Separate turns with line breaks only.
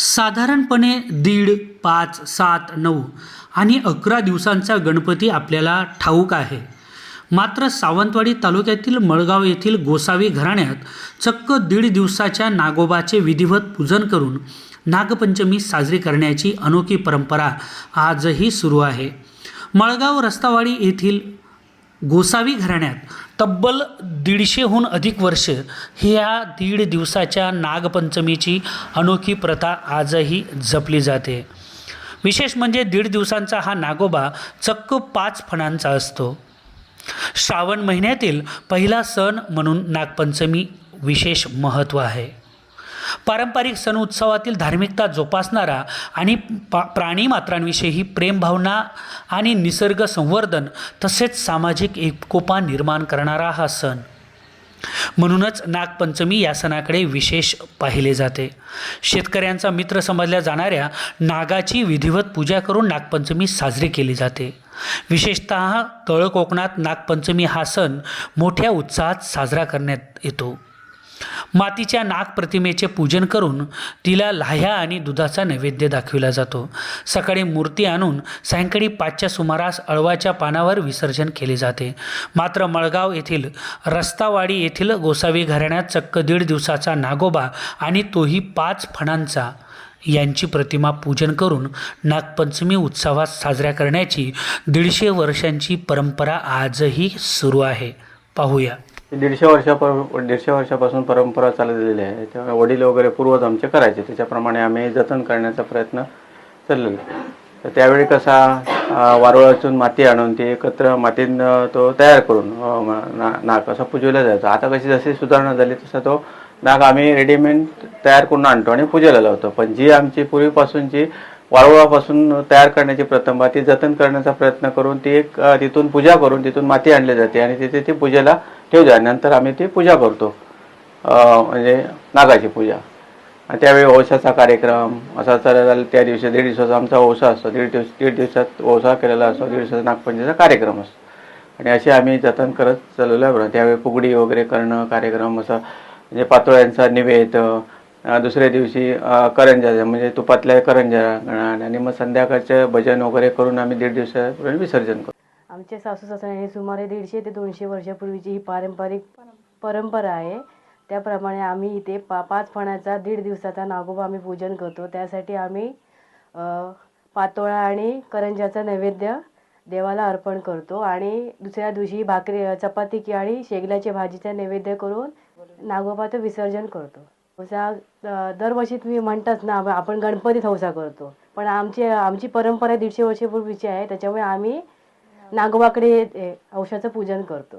साधारणपणे दीड पाच सात नऊ आणि अकरा दिवसांचा गणपती आपल्याला ठाऊक आहे. मात्र सावंतवाडी तालुक्यातील मळगाव येथील गोसावी घराण्यात चक्क दीड दिवसाच्या नागोबाचे विधिवत पूजन करून नागपंचमी साजरी करण्याची अनोखी परंपरा आजही सुरू आहे. मळगाव रस्तावाडी येथील गोसावी घराण्यात तब्बल दीडशेहून अधिक वर्ष ह्या दीड दिवसाच्या नागपंचमीची अनोखी प्रथा आजही जपली जाते. विशेष म्हणजे दीड दिवसांचा हा नागोबा चक्क पाच फणांचा असतो. श्रावण महिन्यातील पहिला सण म्हणून नागपंचमी विशेष महत्त्व आहे. पारंपरिक सण उत्सवातील धार्मिकता जोपासणारा आणि पा प्राणीमात्रांविषयी प्रेमभावना आणि निसर्ग संवर्धन तसेच सामाजिक एकोपा निर्माण करणारा हा सण. म्हणूनच नागपंचमी या सणाकडे विशेष पाहिले जाते. शेतकऱ्यांचा मित्र समजल्या जाणाऱ्या नागाची विधिवत पूजा करून नागपंचमी साजरी केली जाते. विशेषत तळ कोकणात नागपंचमी हा सण मोठ्या उत्साहात साजरा करण्यात येतो. मातीच्या नाग प्रतिमेचे पूजन करून तिला लाह्या आणि दुधाचा नैवेद्य दाखविला जातो. सकाळी मूर्ती आणून सायंकाळी पाचच्या सुमारास अळवाच्या पानावर विसर्जन केले जाते. मात्र मळगाव येथील रस्तावाडी येथील गोसावी घराण्यात चक्क दीड दिवसाचा नागोबा आणि तोही पाच फणांचा यांची प्रतिमा पूजन करून नागपंचमी उत्सवात साजऱ्या करण्याची दीडशे वर्षांची परंपरा आजही सुरू आहे. पाहूया.
दीडशे वर्षापर दीडशे वर्षापासून परंपरा चाललेली आहे. त्यामुळे वडील वगैरे पूर्वज आमचे करायचे. त्याच्याप्रमाणे आम्ही जतन करण्याचा प्रयत्न चाललेलो तर त्यावेळी कसा वारुळातून माती आणून ती एकत्र मातीनं तो तयार करून ना नाक असा पुजवला जायचा. आता कशी जशी सुधारणा झाली तसा तो नाग आम्ही रेडीमेड तयार करून आणतो आणि पूजेला लावतो. पण जी आमची पूर्वीपासूनची वाळवळापासून तयार करण्याची प्रथम ती जतन करण्याचा प्रयत्न करून ती एक तिथून पूजा करून तिथून माती आणली जाते आणि तिथे ती पूजेला ठेवली नंतर आम्ही ती पूजा करतो. म्हणजे नागाची पूजा. त्यावेळी ओसाचा कार्यक्रम असा चालला त्या दिवशी दीड दिवसाचा आमचा ओसा असतो. दीड दिवस दीड दिवसात ओसा केलेला असतो. दीड दिवसाचा नागपंचमीचा कार्यक्रम असतो. आणि असे आम्ही जतन करत चालवलं आहे. बरं त्यावेळी फुगडी वगैरे करणं कार्यक्रम असं म्हणजे पातोळ्यांचा निवेद दुसऱ्या दिवशी करंजा म्हणजे तुपातल्या करंजा आणि मग संध्याकाळचं भजन वगैरे करून आम्ही दीड दिवसापूर्वी विसर्जन करतो.
आमच्या सासू सासऱ्यांनी सुमारे दीडशे ते दोनशे वर्षापूर्वीची ही पारंपरिक परंपरा आहे. त्याप्रमाणे आम्ही इथे पा पाच फणाचा दीड दिवसाचा नागोबा आम्ही पूजन करतो. त्यासाठी आम्ही पातोळा आणि करंजाचा नैवेद्य देवाला अर्पण करतो. आणि दुसऱ्या दिवशी भाकरी चपाती की आणि शेगल्याच्या भाजीचा नैवेद्य करून नागोबाचं विसर्जन करतो. हौसा दरवर्षी तुम्ही म्हणताच ना आपण गणपतीत हौसा करतो. पण आमची आमची परंपरा दीडशे वर्षापूर्वीची आहे. त्याच्यामुळे आम्ही नागोबाकडे येते औषधाचं पूजन करतो.